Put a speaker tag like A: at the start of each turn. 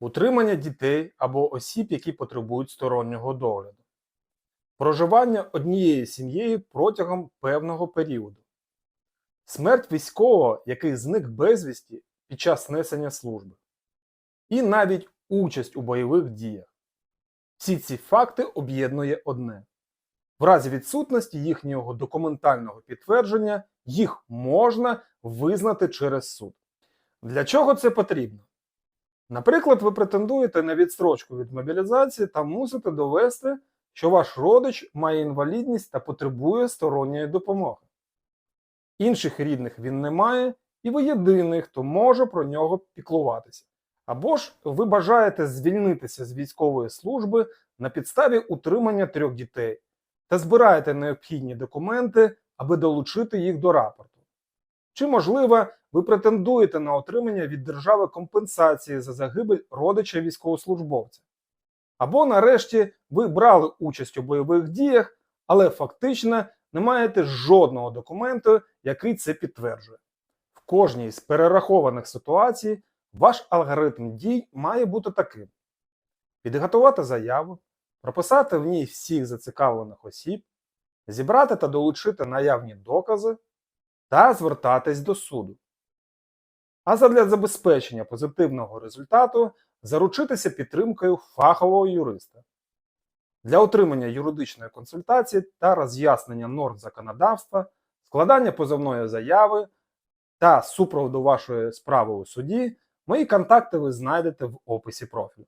A: утримання дітей або осіб, які потребують стороннього догляду, проживання однією сім'єю протягом певного періоду, смерть військового, який зник безвісті під час несення служби, і навіть участь у бойових діях. Всі ці факти об'єднує одне. В разі відсутності їхнього документального підтвердження їх можна визнати через суд. Для чого це потрібно? Наприклад, ви претендуєте на відстрочку від мобілізації та мусите довести, що ваш родич має інвалідність та потребує сторонньої допомоги. Інших рідних він не має, і ви єдиний, хто може про нього піклуватися. Або ж ви бажаєте звільнитися з військової служби на підставі утримання трьох дітей та збираєте необхідні документи, аби долучити їх до рапорту. Чи, можливо, ви претендуєте на отримання від держави компенсації за загибель родича військовослужбовця. Або, нарешті, ви брали участь у бойових діях, але фактично не маєте жодного документу, який це підтверджує. В кожній з перерахованих ситуацій ваш алгоритм дій має бути таким: підготувати заяву, прописати в ній всіх зацікавлених осіб, зібрати та долучити наявні докази та звертатись до суду. А задля забезпечення позитивного результату заручитися підтримкою фахового юриста. Для отримання юридичної консультації та роз'яснення норм законодавства, складання позовної заяви та супроводу вашої справи у суді, мої контакти ви знайдете в описі профілю.